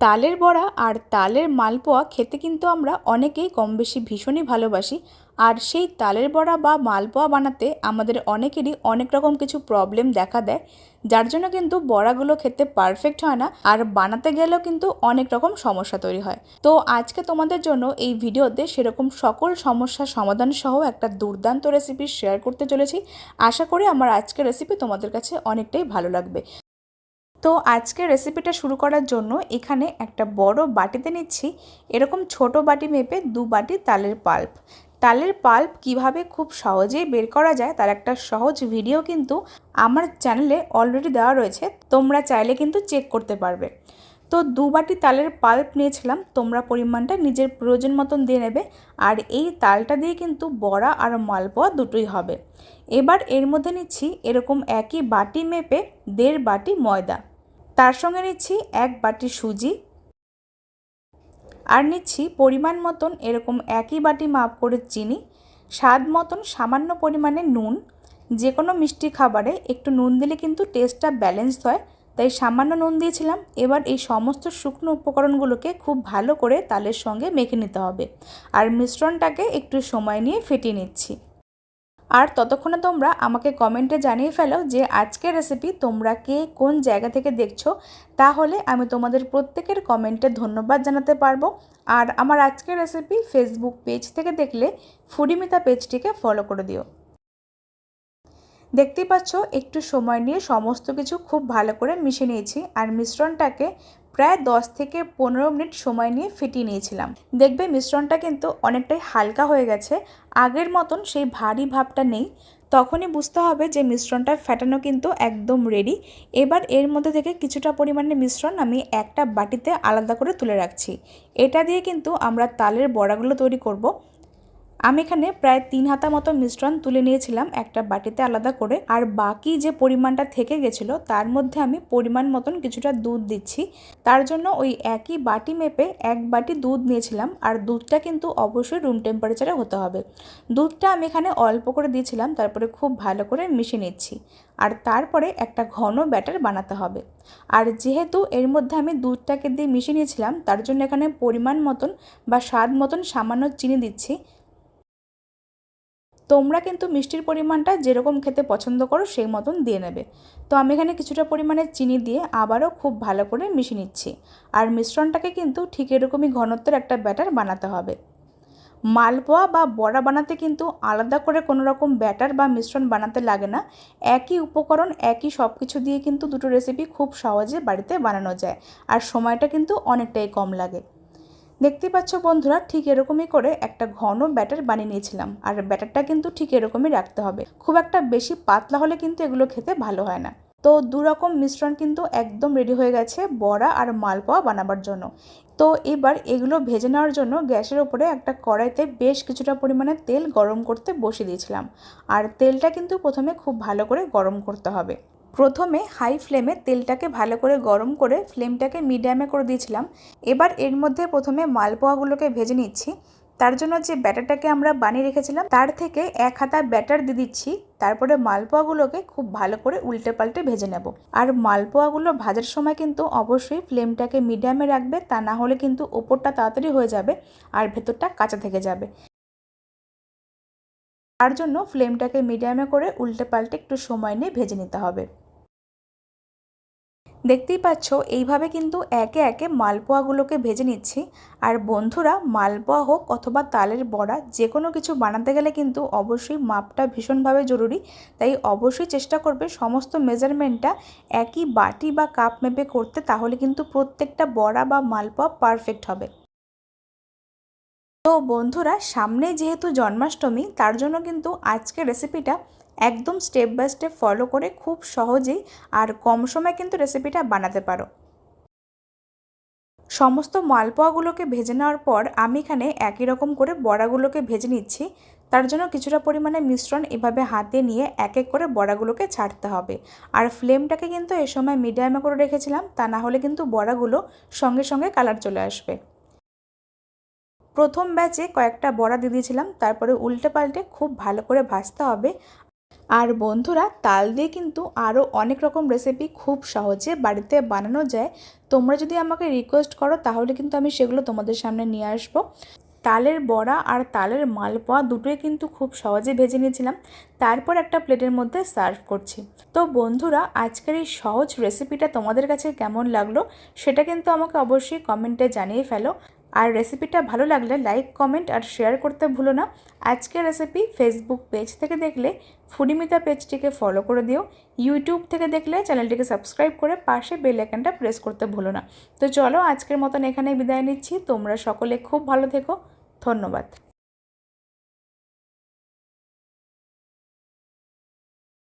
তালের বড়া আর তালের মালপোয়া খেতে কিন্তু আমরা অনেকেই কম বেশি ভীষণই ভালোবাসি। আর সেই তালের বড়া বা মালপোয়া বানাতে আমাদের অনেকেরই অনেক রকম কিছু প্রবলেম দেখা দেয়, যার জন্য কিন্তু বড়াগুলো খেতে পারফেক্ট হয় না আর বানাতে গেলেও কিন্তু অনেক রকম সমস্যা তৈরি হয়। তো আজকে তোমাদের জন্য এই ভিডিওতে সেরকম সকল সমস্যার সমাধান সহ একটা দুর্দান্ত রেসিপি শেয়ার করতে চলেছি। আশা করি আমার আজকের রেসিপি তোমাদের কাছে অনেকটাই ভালো লাগবে। তো আজকে রেসিপিটা শুরু করার জন্য এখানে একটা বড় বাটিতে নিচ্ছি। এরকম ছোট বাটি মেপে দু বাটি তালের পাল্প। তালের পাল্প কীভাবে খুব সহজেই বের করা যায় তার একটা সহজ ভিডিও কিন্তু আমার চ্যানেলে অলরেডি দেওয়া রয়েছে। তোমরা চাইলে কিন্তু চেক করতে পারবে। তো দু বাটি তালের পাল্প নিয়েছিলাম, তোমরা পরিমাণটা নিজের প্রয়োজন মতন দিয়ে নেবে। আর এই তালটা দিয়ে কিন্তু বড়া আর মালপোয়া দুটোই হবে। এবার এর মধ্যে নিচ্ছি এরকম একই বাটি মেপে দেড় বাটি ময়দা। তার সঙ্গে নিচ্ছি এক বাটি সুজি। আর নিচ্ছি পরিমাণ মতন এরকম একই বাটি মাপ করে চিনি, স্বাদ মতন সামান্য পরিমাণে নুন যে কোনো মিষ্টি খাবারে একটু নুন দিলে কিন্তু টেস্টটা ব্যালেন্স হয়। তাই সামান্য নুন দিয়েছিলাম, এবার এই সমস্ত শুকনো উপকরণগুলোকে খুব ভালো করে তালের সঙ্গে মেখে নিতে হবে। আর মিশ্রণটাকে একটু সময় নিয়ে ফেটিয়ে নিচ্ছি। আর ততক্ষণে তোমরা আমাকে কমেন্টে জানিয়ে ফেলো যে আজকের রেসিপি তোমরা কে কোন জায়গা থেকে দেখছ। তাহলে আমি তোমাদের প্রত্যেকের কমেন্টে ধন্যবাদ জানাতে পারব। আর আমার আজকের রেসিপি ফেসবুক পেজ থেকে দেখলে ফুডিমিতা পেজটিকে ফলো করে দিও। দেখতেই পাচ্ছ, একটু সময় নিয়ে সমস্ত কিছু খুব ভালো করে মিশে নিয়েছি। আর মিশ্রণটাকে প্রায় 10 থেকে পনেরো মিনিট সময় নিয়ে ফিটিয়ে নিয়েছিলাম। দেখবে মিশ্রণটা কিন্তু অনেকটাই হালকা হয়ে গেছে, আগের মতন সেই ভারী ভাবটা নেই। তখনই বুঝতে হবে যে মিশ্রণটা ফ্যাটানো কিন্তু একদম রেডি এবার এর মধ্যে থেকে কিছুটা পরিমাণে মিশ্রণ আমি একটা বাটিতে আলাদা করে তুলে রাখছি। এটা দিয়ে কিন্তু আমরা তালের বড়াগুলো তৈরি করব। আমি এখানে প্রায় তিন হাতা মতো মিশ্রণ তুলে নিয়েছিলাম একটা বাটিতে আলাদা করে। আর বাকি যে পরিমাণটা থেকে গেছিল, তার মধ্যে আমি পরিমাণ মতন কিছুটা দুধ দিচ্ছি। তার জন্য ওই একই বাটি মেপে এক বাটি দুধ নিয়েছিলাম। আর দুধটা কিন্তু অবশ্যই রুম টেম্পারেচারে হতে হবে। দুধটা আমি এখানে অল্প করে দিয়েছিলাম, তারপরে খুব ভালো করে মিশিয়ে নিচ্ছি। আর তারপরে একটা ঘন ব্যাটার বানাতে হবে। আর যেহেতু এর মধ্যে আমি দুধটাকে দিয়ে মিশিয়ে নিয়েছিলাম, তার জন্য এখানে পরিমাণ মতন বা স্বাদ মতন সামান্য চিনি দিচ্ছি। তোমরা কিন্তু মিষ্টির পরিমাণটা যেরকম খেতে পছন্দ করো সেই মতন দিয়ে নেবে। তো আমি এখানে কিছুটা পরিমাণে চিনি দিয়ে আবারও খুব ভালো করে মিশিয়ে নিচ্ছি। আর মিশ্রণটাকে কিন্তু ঠিক এরকমই ঘনত্বের একটা ব্যাটার বানাতে হবে। মালপোয়া বা বড়া বানাতে কিন্তু আলাদা করে কোনো রকম ব্যাটার বা মিশ্রণ বানাতে লাগে না। একই উপকরণ, একই সব কিছু দিয়ে কিন্তু দুটো রেসিপি খুব সহজে বাড়িতে বানানো যায়। আর সময়টা কিন্তু অনেকটাই কম লাগে। দেখতে পাচ্ছ বন্ধুরা, ঠিক এরকমই করে একটা ঘন ব্যাটার বানিয়ে নিয়েছিলাম। আর ব্যাটারটা কিন্তু ঠিক এরকমই রাখতে হবে। খুব একটা বেশি পাতলা হলে কিন্তু এগুলো খেতে ভালো হয় না। তো দু রকম মিশ্রণ কিন্তু একদম রেডি হয়ে গেছে বড়া আর মালপোয়া বানাবার জন্য। তো এবার এগুলো ভেজে নেওয়ার জন্য গ্যাসের ওপরে একটা কড়াইতে বেশ কিছুটা পরিমাণে তেল গরম করতে বসিয়ে দিয়েছিলাম। আর তেলটা কিন্তু প্রথমে খুব ভালো করে গরম করতে হবে। প্রথমে হাই ফ্লেমে তেলটাকে ভালো করে গরম করে ফ্লেমটাকে মিডিয়ামে করে দিয়েছিলাম। এবার এর মধ্যে প্রথমে মালপোয়াগুলোকে ভেজে নিচ্ছি। তার জন্য যে ব্যাটারটাকে আমরা বানিয়ে রেখেছিলাম, তার থেকে এক হাতা ব্যাটার দিয়ে দিচ্ছি। তারপরে মালপোয়াগুলোকে খুব ভালো করে উল্টে পাল্টে ভেজে নেব। আর মালপোয়াগুলো ভাজার সময় কিন্তু অবশ্যই ফ্লেমটাকে মিডিয়ামে রাখবে, তা না হলে কিন্তু ওপরটা তাড়াতাড়ি হয়ে যাবে আর ভেতরটা কাঁচা থেকে যাবে। তার জন্য ফ্লেমটাকে মিডিয়ামে করে উল্টে পাল্টে একটু সময় নিয়ে ভেজে নিতে হবে। দেখতেই পাচ্ছ, এইভাবে কিন্তু একে একে মালপোয়াগুলোকে ভেজে নিচ্ছি। আর বন্ধুরা, মালপোয়া হোক অথবা তালের বড়া যে কোনো কিছু বানাতে গেলে কিন্তু অবশ্যই মাপটা ভীষণভাবে জরুরি। তাই অবশ্যই চেষ্টা করবে সমস্ত মেজারমেন্টটা একই বাটি বা কাপ মেপে করতে, তাহলে কিন্তু প্রত্যেকটা বড়া বা মালপোয়া পারফেক্ট হবে। তো বন্ধুরা, সামনে যেহেতু জন্মাষ্টমী, তার জন্য কিন্তু আজকের রেসিপিটা একদম স্টেপ বাই স্টেপ ফলো করে খুব সহজেই আর কম সময় কিন্তু রেসিপিটা বানাতে পারো। সমস্ত মালপোয়াগুলোকে ভেজে নেওয়ার পর আমি এখানে একই রকম করে বড়াগুলোকে ভেজে নিচ্ছি। তার জন্য কিছুটা পরিমাণে মিশ্রণ এভাবে হাতে নিয়ে এক এক করে বড়াগুলোকে ছাড়তে হবে। আর ফ্লেমটাকে কিন্তু এ সময় মিডিয়ামে করে রেখেছিলাম, তা না হলে কিন্তু বড়াগুলো সঙ্গে সঙ্গে কালার চলে আসবে। প্রথম ব্যাচে কয়েকটা বড়া দিয়ে দিয়েছিলাম, তারপরে উল্টে পাল্টে খুব ভালো করে ভাজতে হবে। আর বন্ধুরা, তাল দিয়ে কিন্তু আরও অনেক রকম রেসিপি খুব সহজে বাড়িতে বানানো যায়। তোমরা যদি আমাকে রিকোয়েস্ট করো, তাহলে কিন্তু আমি সেগুলো তোমাদের সামনে নিয়ে আসব। তালের বড়া আর তালের মালপোয়া দুটোই কিন্তু খুব সহজে ভেজে নিয়েছিলাম। তারপর একটা প্লেটের মধ্যে সার্ভ করছি। তো বন্ধুরা, আজকের এই সহজ রেসিপিটা তোমাদের কাছে কেমন লাগল, সেটা কিন্তু আমাকে অবশ্যই কমেন্টে জানিয়ে ফেলো। আর রেসিপিটা ভালো লাগলে লাইক কমেন্ট আর শেয়ার করতে ভুলো না। আজকের রেসিপি ফেসবুক পেজ থেকে দেখলে ফুডিমিতা পেজটিকে ফলো করে দিও। ইউটিউব থেকে দেখলে চ্যানেলটিকে সাবস্ক্রাইব করে পাশে বেল আইকনটা প্রেস করতে ভুলো না। তো চলো, আজকের মতন এখানে বিদায় নিচ্ছি। তোমরা সকলে খুব ভালো থেকো। ধন্যবাদ।